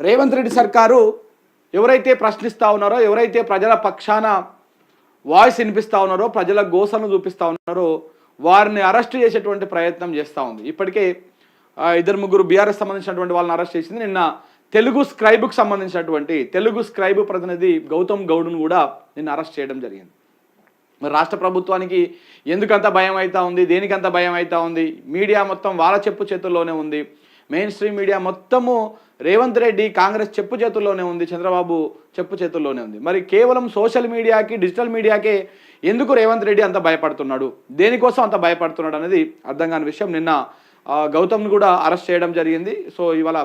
రేవంత్ రెడ్డి సర్కారు ఎవరైతే ప్రశ్నిస్తూ ఉన్నారో ఎవరైతే ప్రజల పక్షాన వాయిస్ వినిపిస్తూ ఉన్నారో ప్రజల గోసను చూపిస్తూ ఉన్నారో వారిని అరెస్ట్ చేసేటువంటి ప్రయత్నం చేస్తూ ఉంది. ఇప్పటికే ఇద్దరు ముగ్గురు బీఆర్ఎస్ సంబంధించినటువంటి వాళ్ళని అరెస్ట్ చేసింది. నిన్న తెలుగు స్క్రైబ్కు సంబంధించినటువంటి తెలుగు స్క్రైబ్ ప్రతినిధి గౌతమ్ గౌడ్ను కూడా నిన్న అరెస్ట్ చేయడం జరిగింది. మరి రాష్ట్ర ప్రభుత్వానికి ఎందుకంత భయం అవుతా ఉంది? దేనికంత భయం అవుతా ఉంది? మీడియా మొత్తం వాళ్ళ చెప్పు చేతుల్లోనే ఉంది. మెయిన్ స్ట్రీమ్ మీడియా మొత్తము రేవంత్ రెడ్డి కాంగ్రెస్ చెప్పు చేతుల్లోనే ఉంది చంద్రబాబు చెప్పు చేతుల్లోనే ఉంది. మరి కేవలం సోషల్ మీడియాకి డిజిటల్ మీడియాకే ఎందుకు రేవంత్ రెడ్డి అంత భయపడుతున్నాడు? దేనికోసం అంత భయపడుతున్నాడు అనేది అర్థం కాని విషయం. నిన్న గౌతమ్ని కూడా అరెస్ట్ చేయడం జరిగింది. సో ఇవాళ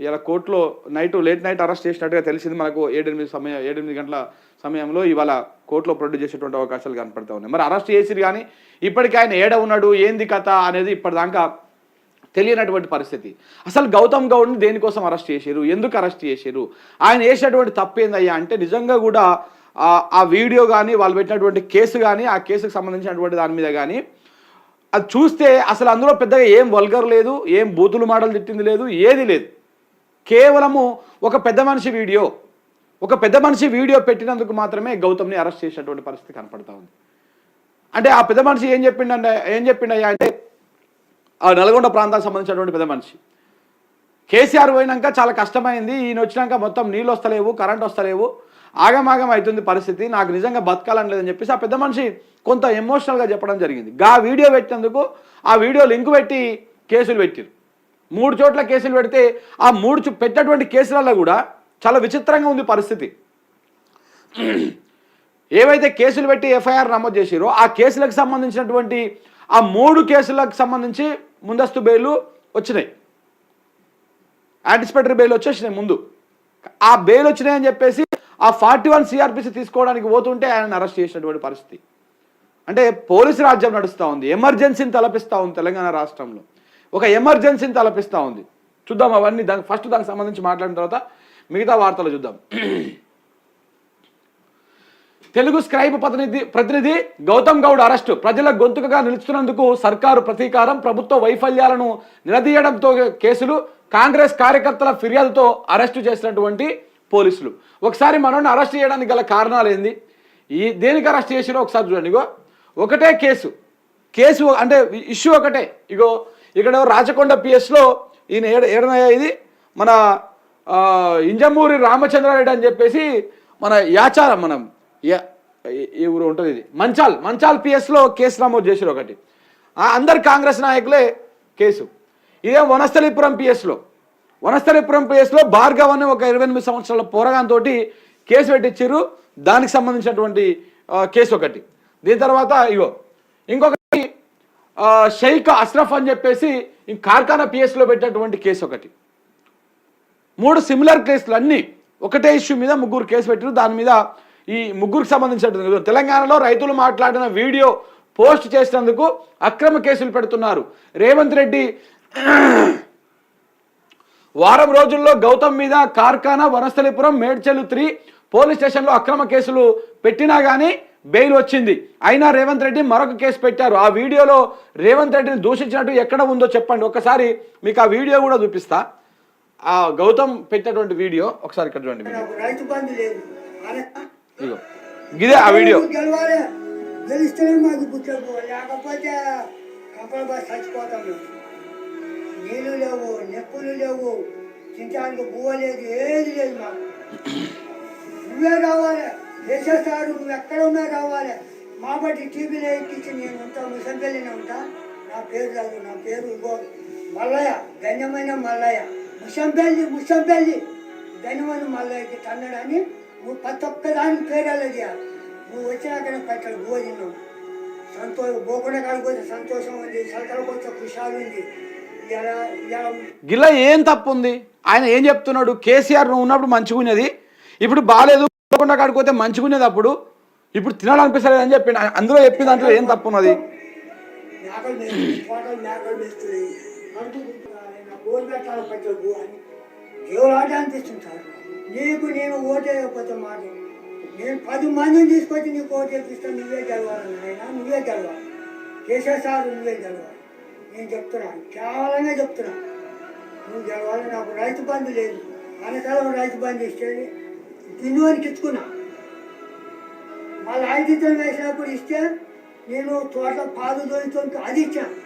ఇలా కోర్టులో నైట్ లేట్ నైట్ అరెస్ట్ చేసినట్టుగా తెలిసింది మనకు ఏడెనిమిది సమయం ఏడెనిమిది గంటల సమయంలో ఇవాళ కోర్టులో ప్రొడ్యూస్ చేసేటువంటి అవకాశాలు కనపడతా ఉన్నాయి. మరి అరెస్ట్ చేసిరు కానీ ఇప్పటికీ ఆయన ఏడ ఉన్నాడు? ఏంది కథ? అనేది ఇప్పటిదాకా తెలియనటువంటి పరిస్థితి. అసలు గౌతమ్ గౌడ్ని దేనికోసం అరెస్ట్ చేశారు? ఎందుకు అరెస్ట్ చేశారు? ఆయన చేసినటువంటి తప్పు ఏందయ్యా అంటే నిజంగా కూడా ఆ- ఆ వీడియో కానీ వాళ్ళు పెట్టినటువంటి కేసు కానీ ఆ కేసుకు సంబంధించినటువంటి దాని మీద కానీ అది చూస్తే అసలు అందులో పెద్దగా ఏం వల్గర్ లేదు ఏం బూతులు మాటలు తిట్టింది లేదు ఏది లేదు. కేవలము ఒక పెద్ద మనిషి వీడియో ఒక పెద్ద మనిషి వీడియో పెట్టినందుకు మాత్రమే గౌతమ్ని అరెస్ట్ చేసినటువంటి పరిస్థితి కనపడతా ఉంది. అంటే ఆ పెద్ద మనిషి ఏం చెప్పిండంటే ఏం చెప్పిండయ్యా అంటే ఆ నల్గొండ ప్రాంతానికి సంబంధించినటువంటి పెద్ద మనిషి. కేసీఆర్ పోయినాక చాలా కష్టమైంది. ఈయన వచ్చినాక మొత్తం నీళ్ళు వస్తలేవు కరెంట్ వస్తలేవు. ఆగమాగం అవుతుంది పరిస్థితి. నాకు నిజంగా బతకాలని లేదని చెప్పేసి ఆ పెద్ద మనిషి కొంత ఎమోషనల్గా చెప్పడం జరిగింది. గా వీడియో పెట్టినందుకు ఆ వీడియో లింక్ పెట్టి కేసులు పెట్టారు. మూడు చోట్ల కేసులు పెడితే ఆ మూడు పెట్టినటువంటి కేసులలో కూడా చాలా విచిత్రంగా ఉంది పరిస్థితి. ఏవైతే కేసులు పెట్టి ఎఫ్ఐఆర్ నమోదు చేసిరో ఆ కేసులకు సంబంధించినటువంటి ఆ మూడు కేసులకు సంబంధించి ముందస్తు బెయిల్ వచ్చినాయి. యాంటిసిపేటరీ బెయిల్ వచ్చేసినాయి ముందు. ఆ బెయిల్ వచ్చినాయని చెప్పేసి ఆ ఫార్టీ వన్ సిఆర్పిసి తీసుకోవడానికి పోతుంటే ఆయన అరెస్ట్ చేసినటువంటి పరిస్థితి. అంటే పోలీసు రాజ్యం నడుస్తూ ఉంది. ఎమర్జెన్సీని తలపిస్తూ ఉంది తెలంగాణ రాష్ట్రంలో. ఒక ఎమర్జెన్సీని తలపిస్తూ ఉంది. చూద్దాం అవన్నీ దానికి ఫస్ట్ దానికి సంబంధించి మాట్లాడిన తర్వాత మిగతా వార్తలు చూద్దాం. తెలుగు స్క్రైబ్ ప్రతినిధి ప్రతినిధి గౌతమ్ గౌడ్ అరెస్టు. ప్రజల గొంతుకగా నిలుస్తున్నందుకు సర్కారు ప్రతీకారం ప్రభుత్వ వైఫల్యాలను నిలదీయడంతో కేసులు కాంగ్రెస్ కార్యకర్తల ఫిర్యాదుతో అరెస్టు చేసినటువంటి పోలీసులు. ఒకసారి మనల్ని అరెస్ట్ చేయడానికి గల కారణాలు ఏంది? ఈ దేనికి అరెస్ట్ చేసిరో ఒకసారి చూడండి ఇగో. ఒకటే కేసు. కేసు అంటే ఇష్యూ ఒకటే. ఇగో ఇక్కడ రాచకొండ పిఎస్లో ఈయన ఏడ ఏడనయ్యా ఇది? మన ఇంజమూరి రామచంద్రారెడ్డి అని చెప్పేసి మన యాచారం మనం యా- ఏ- ఊరు ఉంటుంది ఇది? మంచాల్ మంచాల్ పిఎస్లో కేసు నమోదు చేశారు ఒకటి. ఆ, అందరు కాంగ్రెస్ నాయకులే కేసు. ఇదే వనస్థలిపురం పిఎస్లో వనస్థలిపురం పిఎస్లో భార్గవ్ అనే ఒక ఇరవై ఎనిమిది సంవత్సరాల పోరగాంతో కేసు పెట్టించారు దానికి సంబంధించినటువంటి కేసు ఒకటి. దీని తర్వాత ఇగో ఇంకొకటి షైక్ అష్రఫ్ అని చెప్పేసి కార్ఖానా పిఎస్లో పెట్టినటువంటి కేసు ఒకటి. మూడు సిమిలర్ కేసులు అన్నీ ఒకటే ఇష్యూ మీద ముగ్గురు కేసు పెట్టారు దాని మీద ఈ ముగ్గురికి సంబంధించిన తెలంగాణలో రైతులు మాట్లాడిన వీడియో పోస్ట్ చేసినందుకు అక్రమ కేసులు పెడుతున్నారు. రేవంత్ రెడ్డి వారం రోజుల్లో గౌతమ్ మీద కార్ఖానా వనస్థలిపురం మేడ్చెలు త్రీ పోలీస్ స్టేషన్లో అక్రమ కేసులు పెట్టినా కానీ బెయిల్ వచ్చింది. అయినా రేవంత్ రెడ్డి మరొక కేసు పెట్టారు. ఆ వీడియోలో రేవంత్ రెడ్డిని దూషించినట్టు ఎక్కడ ఉందో చెప్పండి. ఒకసారి మీకు ఆ వీడియో కూడా చూపిస్తా. ఆ గౌతమ్ పెట్టినటువంటి వీడియో. ఒకసారి ఇక్కడ చూడండి. వీడియో. నాకు రైతు బంధు ఇదే ఆ వీడియో గెలిస్తేనే మాకు బుట్టలు లేకపోతే కంపల బాగా చచ్చిపోతాం నీళ్ళు లేవు నెప్పులు లేవు. తినడానికి బువ్వ లేదు ఏది లేదు మాకు. నువ్వే రావాలి వేసేస్తారు నువ్వు ఎక్కడ ఉన్నా రావాలి మా బట్టి టీవీలో ఎక్కించి నేను ఉంటా ముసంపల్లినే ఉంటా. నా పేరు రాదు నా పేరు ఇగో మల్లయ్య గణ్యమైన మల్లయ్య. ముసంపల్లి ముసంపల్లి గణ్యమైన మల్లయ్యకి తన్నడని నువ్వు ప్రతి ఒక్క దానికి పేరు చేయాలి నువ్వు పచ్చడి బువ్వ తిన్నావు సంతోషం పోకుండా కాడిపోతే సంతోషం ఉంది సలకలకు వచ్చే ఖుషాలు ఉంది. గిల్ల ఏం తప్పు ఉంది ఆయన ఏం చెప్తున్నాడు? కేసీఆర్ నువ్వు ఉన్నప్పుడు మంచిగున్నది. ఇప్పుడు బాగాలేదు పోకుండా కాడిపోతే మంచిగున్నది అప్పుడు. ఇప్పుడు తినాలనిపిస్తలేదు అని చెప్పి అందులో చెప్పిన దాంట్లో ఏం తప్పు ఉన్నది కోటలు నీకు నేను ఓటేయకపోతే మాట నేను పది మందిని తీసుకొచ్చి నీకు ఓటు ఇస్తాను నువ్వే గెలవాలి నాయన నువ్వే గెలవాలి. కేసీఆర్ నువ్వే గెలవాలి. నేను చెప్తున్నా కేవలంగా చెప్తున్నా. నువ్వు గెలవాలి నాకు రైతు బంధు లేదు. అనకాలం రైతు బంధు ఇస్తే దిన్నువానికి ఇచ్చుకున్నా మళ్ళీ ఐదితం వేసినప్పుడు ఇస్తే నేను తోట పాలు దొరితో అది ఇచ్చాను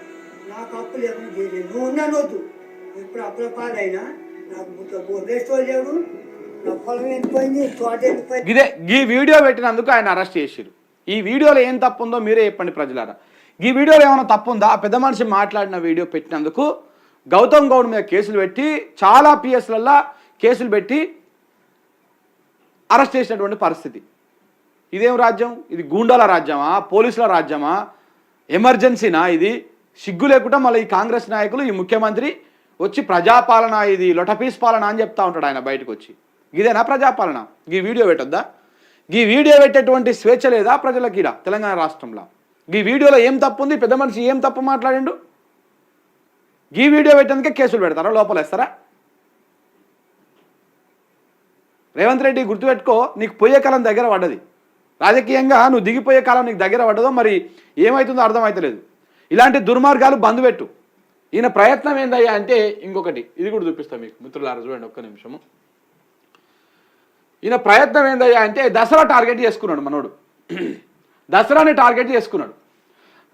నాకు అప్పు లేకుండా చేయలేదు. నువ్వు ఉన్నాను వద్దు ఇప్పుడు అప్పుల పాలైనా నాకు ముట్ట బెస్టో ఇదే ఈ వీడియో పెట్టినందుకు ఆయన అరెస్ట్ చేసిరు ఈ వీడియోలో ఏం తప్పు ఉందో మీరే చెప్పండి ప్రజలారా. ఈ వీడియోలో ఏమైనా తప్పు ఉందా ఆ పెద్ద మనిషి మాట్లాడిన వీడియో పెట్టినందుకు గౌతమ్ గౌడ్ మీద కేసులు పెట్టి చాలా పిఎస్లల్లా కేసులు పెట్టి అరెస్ట్ చేసినటువంటి పరిస్థితి. ఇదేం రాజ్యం? ఇది గూండాల రాజ్యమా? పోలీసుల రాజ్యమా? ఎమర్జెన్సీనా ఇది? సిగ్గు లేకుండా మళ్ళీ ఈ కాంగ్రెస్ నాయకులు ఈ ముఖ్యమంత్రి వచ్చి ప్రజాపాలన ఇది లొటపీస్ పాలన అని చెప్తా ఉంటాడు ఆయన బయటకు వచ్చి. ఇదేనా ప్రజాపాలన? ఈ వీడియో పెట్టొద్దా? ఈ వీడియో పెట్టేటువంటి స్వేచ్ఛ లేదా ప్రజలకి తెలంగాణ రాష్ట్రంలో? ఈ వీడియోలో ఏం తప్పు ఉంది పెద్ద మనిషి ఏం తప్పు మాట్లాడిండు? ఈ వీడియో పెట్టేందుకే కేసులు పెడతారా? లోపల వేస్తారా? రేవంత్ రెడ్డి గుర్తుపెట్టుకో నీకు పోయే కాలం దగ్గర పడ్డది. రాజకీయంగా నువ్వు దిగిపోయే కాలం నీకు దగ్గర పడ్డదో మరి ఏమవుతుందో అర్థమవుతలేదు ఇలాంటి దుర్మార్గాలు బంద్ పెట్టు. ఈయన ప్రయత్నం ఏందయ్యా అంటే ఇంకొకటి. ఇది కూడా చూపిస్తాను మీకు. మిత్రులారా చూడండి ఒక్క నిమిషము. ఈయన ప్రయత్నం ఏందయ్యా అంటే దసరా టార్గెట్ చేసుకున్నాడు మనోడు. దసరాని టార్గెట్ చేసుకున్నాడు.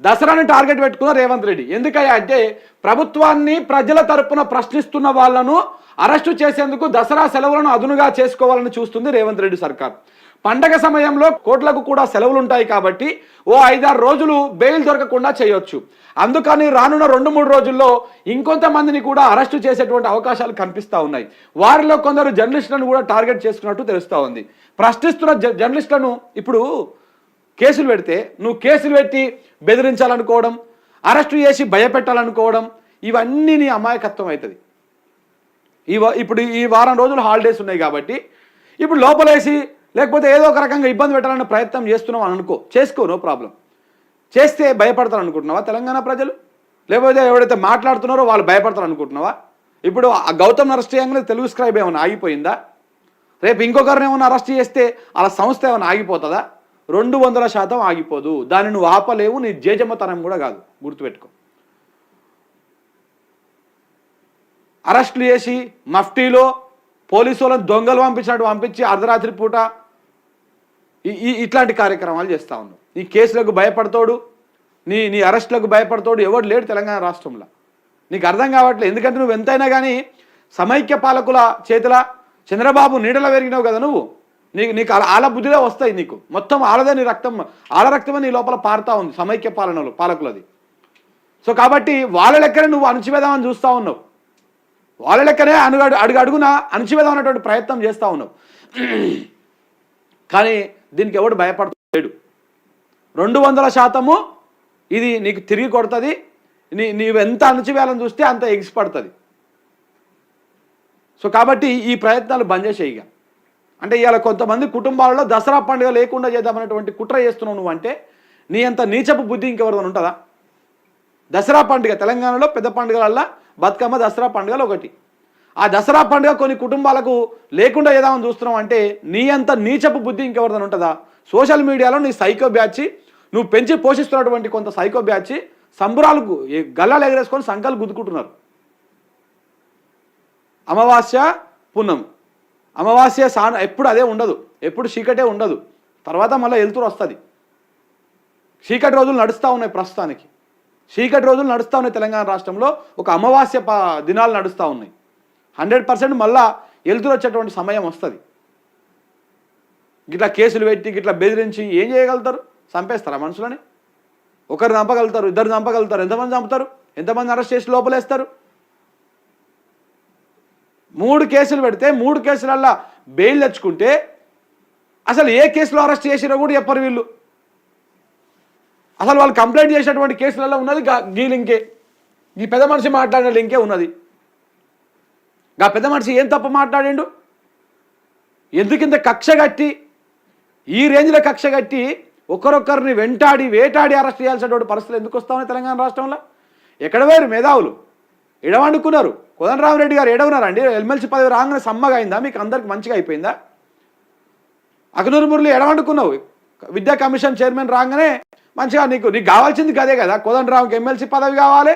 దసరాని టార్గెట్ పెట్టుకున్న రేవంత్ రెడ్డి. ఎందుకయ్యా అంటే ప్రభుత్వాన్ని ప్రజల తరపున ప్రశ్నిస్తున్న వాళ్ళను అరెస్టు చేసేందుకు దసరా సెలవులను అదునుగా చేసుకోవాలని చూస్తుంది రేవంత్ రెడ్డి సర్కార్. పండగ సమయంలో కోట్లకు కూడా సెలవులు ఉంటాయి కాబట్టి ఓ ఐదారు రోజులు బెయిల్ దొరకకుండా చేయొచ్చు. అందుకని రానున్న రెండు మూడు రోజుల్లో ఇంకొంతమందిని కూడా అరెస్టు చేసేటువంటి అవకాశాలు కనిపిస్తూ ఉన్నాయి. వారిలో కొందరు జర్నలిస్టులను కూడా టార్గెట్ చేసుకున్నట్టు తెలుస్తూ ఉంది. ప్రశ్నిస్తున్న జ- జర్నలిస్టులను ఇప్పుడు కేసులు పెడితే నువ్వు కేసులు పెట్టి బెదిరించాలనుకోవడం అరెస్టు చేసి భయపెట్టాలనుకోవడం ఇవన్నీ నీ అమాయకత్వం అవుతుంది ఈ ఇప్పుడు ఈ వారం రోజులు హాలిడేస్ ఉన్నాయి కాబట్టి ఇప్పుడు లోపలేసి లేకపోతే ఏదో ఒక రకంగా ఇబ్బంది పెట్టాలని ప్రయత్నం చేస్తున్నావు అని అనుకో. చేసుకో నో ప్రాబ్లం చేస్తే భయపడతారు అనుకుంటున్నావా తెలంగాణ ప్రజలు? లేకపోతే ఎవరైతే మాట్లాడుతున్నారో వాళ్ళు భయపడతారు అనుకుంటున్నావా ఇప్పుడు ఆ గౌతమ్ అరెస్ట్ చేయగానే తెలుగు స్క్రైబ్ ఏమైనా ఆగిపోయిందా? రేపు ఇంకొకరిని ఏమైనా అరెస్ట్ చేస్తే అలా సంస్థ ఏమైనా ఆగిపోతుందా? రెండు వందల శాతం ఆగిపోదు. దాన్ని నువ్వు ఆపలేవు నీ జేజమ్మతనం కూడా కాదు. గుర్తుపెట్టుకో. అరెస్టులు చేసి మఫ్టీలో పోలీసు వాళ్ళని దొంగలు పంపించినట్టు పంపించి అర్ధరాత్రి పూట ఈ- ఈ ఇట్లాంటి కార్యక్రమాలు చేస్తా ఉన్నావు నీ కేసులకు భయపడతాడు నీ నీ అరెస్టులకు భయపడతాడు ఎవడు లేడు తెలంగాణ రాష్ట్రంలో. నీకు అర్థం కావట్లేదు. ఎందుకంటే నువ్వు ఎంతైనా కానీ సమైక్య పాలకుల చేతుల చంద్రబాబు నీడలో పెరిగినావు కదా నువ్వు. నీకు నీకు ఆల- ఆల బుద్ధిలో వస్తాయి నీకు. మొత్తం ఆలదే నీ రక్తం ఆల రక్తమే నీ లోపల పారుతా ఉంది సమైక్య పాలనలు పాలకులది. సో కాబట్టి వాళ్ళ లెక్కనే నువ్వు అణచివేదామని చూస్తూ ఉన్నావు. వాళ్ళ లెక్కనే అడుగు అడుగు అడుగున అణచివేదాం అనేటువంటి ప్రయత్నం చేస్తూ ఉన్నావు. కానీ దీనికి ఎవడు భయపడలేడు రెండు వందల శాతము ఇది నీకు తిరిగి కొడుతుంది. నీ నీవు ఎంత అణచివేయాలని చూస్తే అంత ఎగిసిపడుతుంది సో కాబట్టి ఈ ప్రయత్నాలు బంద్ చేసేయి ఇక. అంటే ఇవాళ కొంతమంది కుటుంబాలలో దసరా పండుగ లేకుండా చేద్దామనేటువంటి కుట్ర చేస్తున్నావు నువ్వు అంటే నీ అంత నీచపు బుద్ధి ఇంకెవరిదని ఉంటుందా? దసరా పండుగ తెలంగాణలో పెద్ద పండుగలల్లా బతుకమ్మ దసరా పండుగలు ఒకటి. ఆ దసరా పండుగ కొన్ని కుటుంబాలకు లేకుండా ఏదామని చూస్తున్నాం అంటే నీ అంత నీచపు బుద్ధి ఇంకెవరిదని ఉంటుందా? సోషల్ మీడియాలో నీ సైకో బ్యాచ్ నువ్వు పెంచి పోషిస్తున్నటువంటి కొంత సైకో బ్యాచ్ సంబురాలకు గల్లాలు ఎగరేసుకొని సంఖాలు గుద్దుకుంటున్నారు. అమావాస్య పున్నం. అమావాస్య సాన ఎప్పుడు అదే ఉండదు. ఎప్పుడు చీకటే ఉండదు. తర్వాత మళ్ళీ వెళ్తురు వస్తుంది. చీకటి రోజులు నడుస్తూ ఉన్నాయి ప్రస్తుతానికి. చీకటి రోజులు నడుస్తూ ఉన్నాయి తెలంగాణ రాష్ట్రంలో. ఒక అమావాస్య దినాలు నడుస్తూ ఉన్నాయి. హండ్రెడ్ పర్సెంట్ మళ్ళా వెళ్తురు వచ్చేటువంటి సమయం వస్తుంది. గిట్లా కేసులు పెట్టి గిట్లా బెదిరించి ఏం చేయగలుగుతారు? చంపేస్తారా మనుషులని? ఒకరు చంపగలుగుతారు ఇద్దరు చంపగలుగుతారు ఎంతమంది చంపుతారు? ఎంతమంది అరెస్ట్ చేసి లోపలేస్తారు? మూడు కేసులు పెడితే మూడు కేసులల్లా బెయిల్ తెచ్చుకుంటే అసలు ఏ కేసులో అరెస్ట్ చేసినా కూడా చెప్పరు వీళ్ళు. అసలు వాళ్ళు కంప్లైంట్ చేసినటువంటి కేసులలో ఉన్నది గీ లింకే. ఈ పెద్ద మనిషి మాట్లాడిన లింకే ఉన్నది. గా పెద్ద మనిషి ఏం తప్పు మాట్లాడిండు? ఇంత కక్ష కట్టి ఈ రేంజ్లో కక్ష కట్టి ఒకరొకరిని వెంటాడి వేటాడి అరెస్ట్ చేయాల్సినటువంటి పరిస్థితులు ఎందుకు వస్తామని తెలంగాణ రాష్ట్రంలో? ఎక్కడ వేరు మేధావులు? ఎడవండుకున్నారు కోదండరామరెడ్డి గారు ఎడవున్నారండి ఎమ్మెల్సీ పదవి రాగానే సమ్మగా అయిందా? మీకు అందరికి మంచిగా అయిపోయిందా? అగనూరు మురళి ఎడవండుకున్నావు విద్యా కమిషన్ చైర్మన్ రాగానే మంచిగా నీకు నీకు కావాల్సింది కదే కదా? కోదండరావుకి ఎమ్మెల్సీ పదవి కావాలి.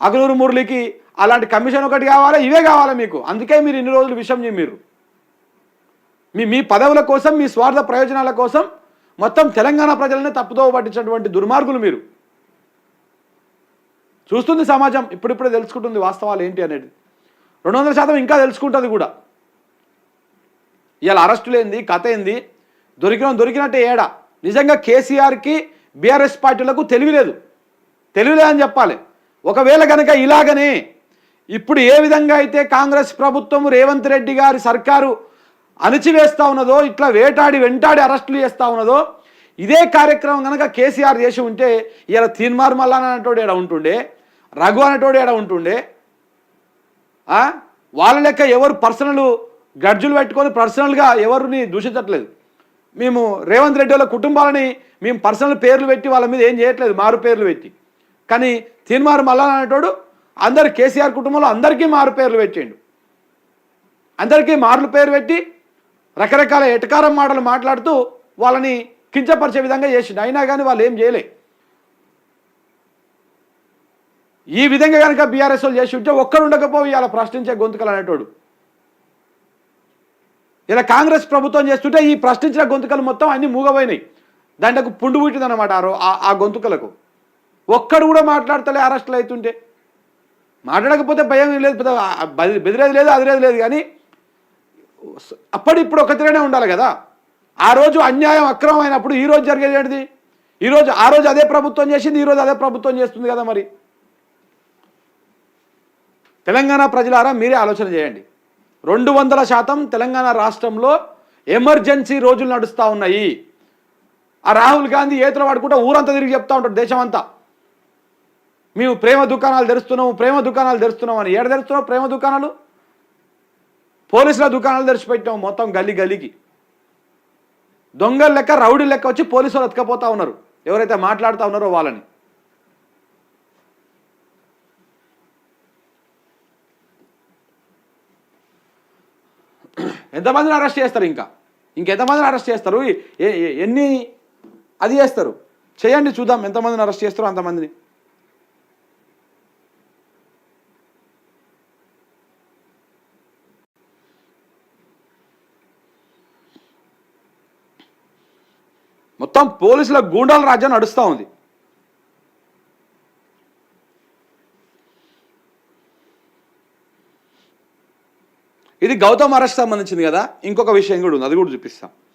అగనూరు మురళికి అలాంటి కమిషన్ ఒకటి కావాలా? ఇవే కావాలా మీకు? అందుకే మీరు ఇన్ని రోజులు విషయం మీరు మీ మీ పదవుల కోసం మీ స్వార్థ ప్రయోజనాల కోసం మొత్తం తెలంగాణ ప్రజలనే తప్పుదోవ పట్టించినటువంటి దుర్మార్గులు మీరు. చూస్తుంది సమాజం ఇప్పుడిప్పుడే తెలుసుకుంటుంది వాస్తవాలు ఏంటి అనేది. రెండు వందల శాతం ఇంకా తెలుసుకుంటుంది కూడా. ఇవాళ అరెస్టులేంది కథ ఏంది? దొరికిన దొరికినట్టే ఏడా? నిజంగా కేసీఆర్కి బీఆర్ఎస్ పార్టీలకు తెలివిలేదు తెలివిలేదని చెప్పాలి. ఒకవేళ కనుక ఇలాగనే ఇప్పుడు ఏ విధంగా అయితే కాంగ్రెస్ ప్రభుత్వం రేవంత్ రెడ్డి గారి సర్కారు అణిచివేస్తా ఉన్నదో ఇట్లా వేటాడి వెంటాడి అరెస్టులు చేస్తా ఉన్నదో ఇదే కార్యక్రమం కనుక కేసీఆర్ చేసి ఉంటే ఇలా తీన్మార్ మల్లాన్ అనేటోడు ఏడ ఉంటుండే? రఘు అనేటోడు ఏడ ఉంటుండే? వాళ్ళ లెక్క ఎవరు పర్సనల్ గడ్జులు పెట్టుకొని పర్సనల్గా ఎవరిని దూషించట్లేదు. మేము రేవంత్ రెడ్డి వాళ్ళ కుటుంబాలని మేము పర్సనల్ పేర్లు పెట్టి వాళ్ళ మీద ఏం చేయట్లేదు మారు పేర్లు పెట్టి. కానీ తీన్మారు మల్లాన్ అనేటోడు అందరు కేసీఆర్ కుటుంబంలో అందరికీ మారు పేర్లు పెట్టిండు. అందరికీ మార్లు పేరు పెట్టి రకరకాల ఎటకారం మాటలు మాట్లాడుతూ వాళ్ళని కించపరిచే విధంగా చేసిండు. అయినా కానీ వాళ్ళు ఏం చేయలే. ఈ విధంగా కనుక బీఆర్ఎస్ వాళ్ళు చేసి ఉంటే ఒక్కడు ఉండకపోయి ఇలా ప్రశ్నించే గొంతుకలు అనేటోడు. ఇలా కాంగ్రెస్ ప్రభుత్వం చేస్తుంటే ఈ ప్రశ్నించిన గొంతుకలు మొత్తం అన్ని మూగపోయినాయి దాంట్లో పుండు పుట్టిందన్నమాట ఆ ఆ గొంతుకలకు. ఒక్కడు కూడా మాట్లాడతలే అరెస్టులు అవుతుంటే. మాట్లాడకపోతే భయం లేదు బెదిరేది లేదు అదిరేది లేదు కానీ అప్పటి ఒక తీరునే ఉండాలి కదా. ఆ రోజు అన్యాయం అక్రమం అయినప్పుడు ఈరోజు జరిగేది ఏంటిది? ఈరోజు ఆ రోజు అదే ప్రభుత్వం చేసింది ఈరోజు అదే ప్రభుత్వం చేస్తుంది కదా మరి. తెలంగాణ ప్రజలారా మీరే ఆలోచన చేయండి. రెండు వందల శాతం తెలంగాణ రాష్ట్రంలో ఎమర్జెన్సీ రోజులు నడుస్తూ ఉన్నాయి. ఆ రాహుల్ గాంధీ ఏతులు వాడుకుంటే ఊరంతా తిరిగి చెప్తా ఉంటాడు దేశం అంతా మేము ప్రేమ దుకాణాలు తెరుస్తున్నాము ప్రేమ దుకాణాలు తెరుస్తున్నాం అని ఏడ తెరుస్తున్నావు? ప్రేమ దుకాణాలు? పోలీసుల దుకాణాలు తెరిచిపెట్టాము మొత్తం గల్లీ గల్లీకి. దొంగలు లెక్క రౌడీ లెక్క వచ్చి పోలీసులు అతకపోతా ఉన్నారు. ఎవరైతే మాట్లాడుతూ ఉన్నారో వాళ్ళని. ఎంతమందిని అరెస్ట్ చేస్తారు ఇంకా? ఇంకెంతమందిని అరెస్ట్ చేస్తారు? ఎన్ని అది చేస్తారు? చేయండి చూద్దాం ఎంతమందిని అరెస్ట్ చేస్తారో అంతమందిని. మొత్తం పోలీసుల గూండాల రాజ్యం నడుస్తూ ఉంది. ఇది గౌతమ్ అరెస్ట్ సంబంధించింది కదా? ఇంకొక విషయం కూడా ఉంది అది కూడా చూపిస్తాం.